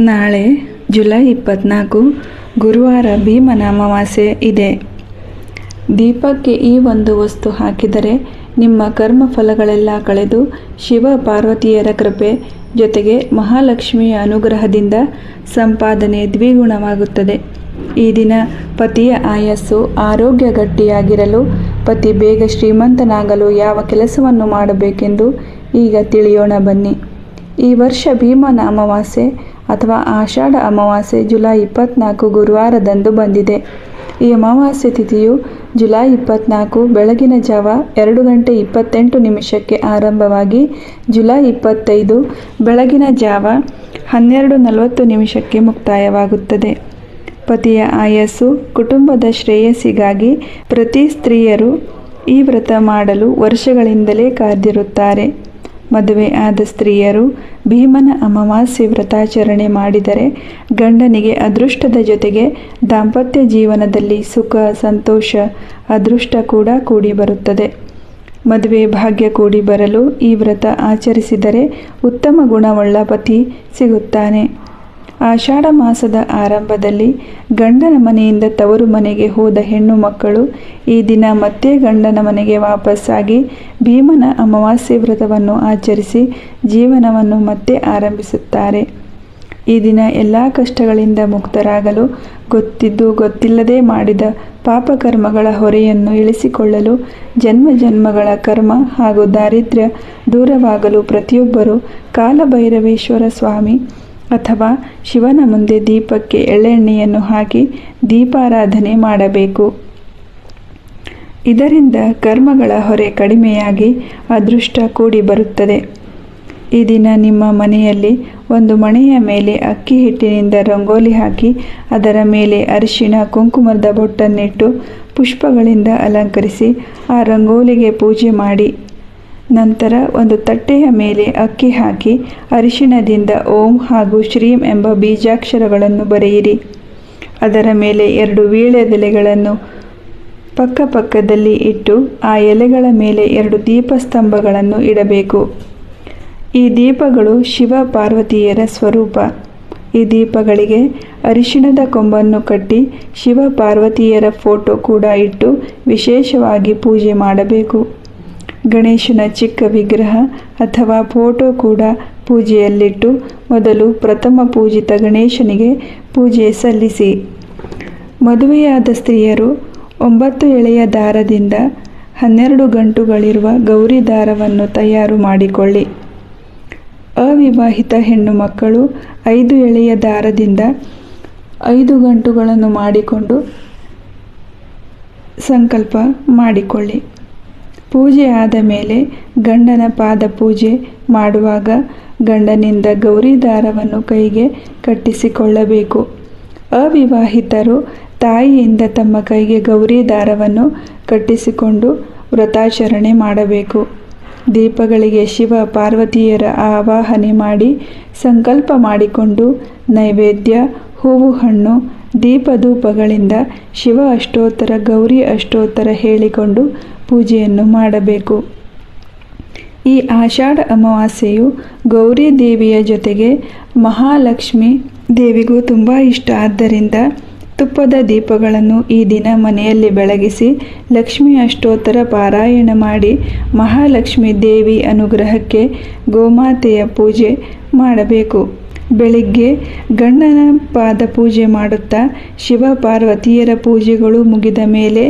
ನಾಳೆ, ಜುಲೈ ಇಪ್ಪತ್ನಾಲ್ಕು, ಗುರುವಾರ ಭೀಮನ ಅಮಾವಾಸ್ಯೆ ಇದೆ. ದೀಪಕ್ಕೆ ಈ ಒಂದು ವಸ್ತು ಹಾಕಿದರೆ ನಿಮ್ಮ ಕರ್ಮ ಫಲಗಳೆಲ್ಲ ಕಳೆದು ಶಿವ ಪಾರ್ವತಿಯರ ಕೃಪೆ ಜೊತೆಗೆ ಮಹಾಲಕ್ಷ್ಮಿಯ ಅನುಗ್ರಹದಿಂದ ಸಂಪಾದನೆ ದ್ವಿಗುಣವಾಗುತ್ತದೆ. ಈ ದಿನ ಪತಿಯ ಆಯಸ್ಸು ಆರೋಗ್ಯ ಗಟ್ಟಿಯಾಗಿರಲು ಪತಿ ಬೇಗ ಶ್ರೀಮಂತನಾಗಲು ಯಾವ ಕೆಲಸವನ್ನು ಮಾಡಬೇಕೆಂದು ಈಗ ತಿಳಿಯೋಣ ಬನ್ನಿ. ಈ ವರ್ಷ ಭೀಮನ ಅಮಾವಾಸ್ಯೆ ಅಥವಾ ಆಷಾಢ ಅಮಾವಾಸ್ಯೆ ಜುಲೈ ಇಪ್ಪತ್ನಾಲ್ಕು ಗುರುವಾರದಂದು ಬಂದಿದೆ. ಈ ಅಮಾವಾಸ್ಯೆ ತಿಥಿಯು ಜುಲೈ ಇಪ್ಪತ್ನಾಲ್ಕು ಬೆಳಗಿನ ಜಾವ ಎರಡು ಗಂಟೆ ಇಪ್ಪತ್ತೆಂಟು ನಿಮಿಷಕ್ಕೆ ಆರಂಭವಾಗಿ ಜುಲೈ ಇಪ್ಪತ್ತೈದು ಬೆಳಗಿನ ಜಾವ ಹನ್ನೆರಡು ನಲವತ್ತು ನಿಮಿಷಕ್ಕೆ ಮುಕ್ತಾಯವಾಗುತ್ತದೆ. ಪತಿಯ ಆಯಸ್ಸು ಕುಟುಂಬದ ಶ್ರೇಯಸ್ಸಿಗಾಗಿ ಪ್ರತಿ ಸ್ತ್ರೀಯರು ಈ ವ್ರತ ಮಾಡಲು ವರ್ಷಗಳಿಂದಲೇ ಕಾದಿರುತ್ತಾರೆ. ಮದುವೆ ಆದ ಸ್ತ್ರೀಯರು ಭೀಮನ ಅಮಾವಾಸ್ಯೆ ವ್ರತಾಚರಣೆ ಮಾಡಿದರೆ ಗಂಡನಿಗೆ ಅದೃಷ್ಟದ ಜೊತೆಗೆ ದಾಂಪತ್ಯ ಜೀವನದಲ್ಲಿ ಸುಖ, ಸಂತೋಷ, ಅದೃಷ್ಟ ಕೂಡ ಕೂಡಿ ಬರುತ್ತದೆ. ಮದುವೆ ಭಾಗ್ಯ ಕೂಡಿ ಬರಲು ಈ ವ್ರತ ಆಚರಿಸಿದರೆ ಉತ್ತಮ ಗುಣವುಳ್ಳ ಪತಿ ಸಿಗುತ್ತಾನೆ. ಆಷಾಢ ಮಾಸದ ಆರಂಭದಲ್ಲಿ ಗಂಡನ ಮನೆಯಿಂದ ತವರು ಮನೆಗೆ ಹೋದ ಹೆಣ್ಣು ಮಕ್ಕಳು ಈ ದಿನ ಮತ್ತೆ ಗಂಡನ ಮನೆಗೆ ವಾಪಸ್ಸಾಗಿ ಭೀಮನ ಅಮಾವಾಸ್ಯೆ ವ್ರತವನ್ನು ಆಚರಿಸಿ ಜೀವನವನ್ನು ಮತ್ತೆ ಆರಂಭಿಸುತ್ತಾರೆ. ಈ ದಿನ ಎಲ್ಲ ಕಷ್ಟಗಳಿಂದ ಮುಕ್ತರಾಗಲು ಗೊತ್ತಿದ್ದು ಗೊತ್ತಿಲ್ಲದೆ ಮಾಡಿದ ಪಾಪಕರ್ಮಗಳ ಹೊರೆಯನ್ನು ಇಳಿಸಿಕೊಳ್ಳಲು ಜನ್ಮ ಜನ್ಮಗಳ ಕರ್ಮ ಹಾಗೂ ದಾರಿದ್ರ್ಯ ದೂರವಾಗಲು ಪ್ರತಿಯೊಬ್ಬರು ಕಾಲಭೈರವೇಶ್ವರ ಸ್ವಾಮಿ ಅಥವಾ ಶಿವನ ಮುಂದೆ ದೀಪಕ್ಕೆ ಎಳ್ಳೆಣ್ಣೆಯನ್ನು ಹಾಕಿ ದೀಪಾರಾಧನೆ ಮಾಡಬೇಕು. ಇದರಿಂದ ಕರ್ಮಗಳ ಹೊರೆ ಕಡಿಮೆಯಾಗಿ ಅದೃಷ್ಟ ಕೂಡಿ ಬರುತ್ತದೆ. ಈ ದಿನ ನಿಮ್ಮ ಮನೆಯಲ್ಲಿ ಒಂದು ಮಣೆಯ ಮೇಲೆ ಅಕ್ಕಿ ಹಿಟ್ಟಿನಿಂದ ರಂಗೋಲಿ ಹಾಕಿ, ಅದರ ಮೇಲೆ ಅರಿಶಿಣ, ಕುಂಕುಮದ ಬೊಟ್ಟನ್ನಿಟ್ಟು ಪುಷ್ಪಗಳಿಂದ ಅಲಂಕರಿಸಿ, ಆ ರಂಗೋಲಿಗೆ ಪೂಜೆ ಮಾಡಿ. ನಂತರ ಒಂದು ತಟ್ಟೆಯ ಮೇಲೆ ಅಕ್ಕಿ ಹಾಕಿ, ಅರಿಶಿಣದಿಂದ ಓಂ ಹಾಗೂ ಶ್ರೀಂ ಎಂಬ ಬೀಜಾಕ್ಷರಗಳನ್ನು ಬರೆಯಿರಿ. ಅದರ ಮೇಲೆ ಎರಡು ವೀಳ್ಯದೆಲೆಗಳನ್ನು ಪಕ್ಕ ಪಕ್ಕದಲ್ಲಿ ಇಟ್ಟು ಆ ಎಲೆಗಳ ಮೇಲೆ ಎರಡು ದೀಪಸ್ತಂಭಗಳನ್ನು ಇಡಬೇಕು. ಈ ದೀಪಗಳು ಶಿವ ಪಾರ್ವತಿಯರ ಸ್ವರೂಪ. ಈ ದೀಪಗಳಿಗೆ ಅರಿಶಿಣದ ಕೊಂಬನ್ನು ಕಟ್ಟಿ ಶಿವ ಪಾರ್ವತಿಯರ ಫೋಟೋ ಕೂಡ ಇಟ್ಟು ವಿಶೇಷವಾಗಿ ಪೂಜೆ ಮಾಡಬೇಕು. ಗಣೇಶನ ಚಿಕ್ಕ ವಿಗ್ರಹ ಅಥವಾ ಫೋಟೋ ಕೂಡ ಪೂಜೆಯಲ್ಲಿಟ್ಟು ಮೊದಲು ಪ್ರಥಮ ಪೂಜಿತ ಗಣೇಶನಿಗೆ ಪೂಜೆ ಸಲ್ಲಿಸಿ. ಮದುವೆಯಾದ ಸ್ತ್ರೀಯರು ಒಂಬತ್ತು ಎಳೆಯ ದಾರದಿಂದ ಹನ್ನೆರಡು ಗಂಟುಗಳಿರುವ ಗೌರಿ ದಾರವನ್ನು ತಯಾರು ಮಾಡಿಕೊಳ್ಳಿ. ಅವಿವಾಹಿತ ಹೆಣ್ಣು ಮಕ್ಕಳು ಐದು ಎಳೆಯ ದಾರದಿಂದ ಐದು ಗಂಟುಗಳನ್ನು ಮಾಡಿಕೊಂಡು ಸಂಕಲ್ಪ ಮಾಡಿಕೊಳ್ಳಿ. ಪೂಜೆ ಆದ ಮೇಲೆ ಗಂಡನ ಪಾದ ಪೂಜೆ ಮಾಡುವಾಗ ಗಂಡನಿಂದ ಗೌರಿ ದಾರವನ್ನು ಕೈಗೆ ಕಟ್ಟಿಸಿಕೊಳ್ಳಬೇಕು. ಅವಿವಾಹಿತರು ತಾಯಿಯಿಂದ ತಮ್ಮ ಕೈಗೆ ಗೌರಿ ದಾರವನ್ನು ಕಟ್ಟಿಸಿಕೊಂಡು ವ್ರತಾಚರಣೆ ಮಾಡಬೇಕು. ದೀಪಗಳಿಗೆ ಶಿವ, ಪಾರ್ವತಿಯರ ಆವಾಹನೆ ಮಾಡಿ ಸಂಕಲ್ಪ ಮಾಡಿಕೊಂಡು ನೈವೇದ್ಯ, ಹೂವು, ಹಣ್ಣು, ದೀಪಧೂಪಗಳಿಂದ ಶಿವ ಅಷ್ಟೋತ್ತರ, ಗೌರಿ ಅಷ್ಟೋತ್ತರ ಹೇಳಿಕೊಂಡು ಪೂಜೆಯನ್ನು ಮಾಡಬೇಕು. ಈ ಆಷಾಢ ಅಮಾವಾಸ್ಯೆಯು ಗೌರಿ ದೇವಿಯ ಜೊತೆಗೆ ಮಹಾಲಕ್ಷ್ಮಿ ದೇವಿಗೂ ತುಂಬ ಇಷ್ಟ. ಆದ್ದರಿಂದ ತುಪ್ಪದ ದೀಪಗಳನ್ನು ಈ ದಿನ ಮನೆಯಲ್ಲಿ ಬೆಳಗಿಸಿ ಲಕ್ಷ್ಮಿ ಅಷ್ಟೋತ್ತರ ಪಾರಾಯಣ ಮಾಡಿ ಮಹಾಲಕ್ಷ್ಮಿ ದೇವಿ ಅನುಗ್ರಹಕ್ಕೆ ಗೋಮಾತೆಯ ಪೂಜೆ ಮಾಡಬೇಕು. ಬೆಳಿಗ್ಗೆ ಗಂಡನ ಪಾದ ಪೂಜೆ ಮಾಡುತ್ತಾ ಶಿವ ಪಾರ್ವತಿಯರ ಪೂಜೆಗಳು ಮುಗಿದ ಮೇಲೆ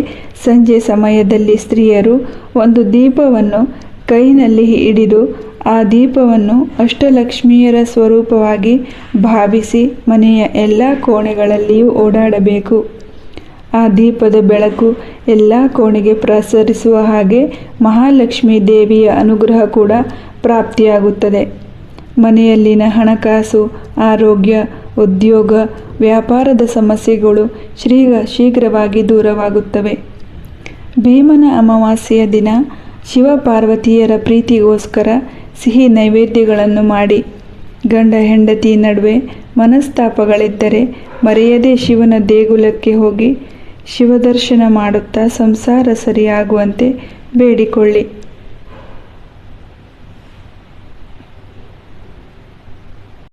ಸಂಜೆ ಸಮಯದಲ್ಲಿ ಸ್ತ್ರೀಯರು ಒಂದು ದೀಪವನ್ನು ಕೈನಲ್ಲಿ ಹಿಡಿದು ಆ ದೀಪವನ್ನು ಅಷ್ಟಲಕ್ಷ್ಮಿಯರ ಸ್ವರೂಪವಾಗಿ ಭಾವಿಸಿ ಮನೆಯ ಎಲ್ಲ ಕೋಣೆಗಳಲ್ಲಿಯೂ ಓಡಾಡಬೇಕು. ಆ ದೀಪದ ಬೆಳಕು ಎಲ್ಲ ಕೋಣೆಗೆ ಪ್ರಸರಿಸುವ ಹಾಗೆ ಮಹಾಲಕ್ಷ್ಮಿ ದೇವಿಯ ಅನುಗ್ರಹ ಕೂಡ ಪ್ರಾಪ್ತಿಯಾಗುತ್ತದೆ. ಮನೆಯಲ್ಲಿನ ಹಣಕಾಸು, ಆರೋಗ್ಯ, ಉದ್ಯೋಗ, ವ್ಯಾಪಾರದ ಸಮಸ್ಯೆಗಳು ಶ್ರೀಗ ಶೀಘ್ರವಾಗಿ ದೂರವಾಗುತ್ತವೆ. ಭೀಮನ ಅಮಾವಾಸ್ಯೆಯ ದಿನ ಶಿವ ಪಾರ್ವತಿಯರ ಪ್ರೀತಿಗೋಸ್ಕರ ಸಿಹಿ ನೈವೇದ್ಯಗಳನ್ನು ಮಾಡಿ. ಗಂಡ ಹೆಂಡತಿ ನಡುವೆ ಮನಸ್ತಾಪಗಳಿದ್ದರೆ ಮರೆಯದೇ ಶಿವನ ದೇಗುಲಕ್ಕೆ ಹೋಗಿ ಶಿವದರ್ಶನ ಮಾಡುತ್ತಾ ಸಂಸಾರ ಸರಿಯಾಗುವಂತೆ ಬೇಡಿಕೊಳ್ಳಿ.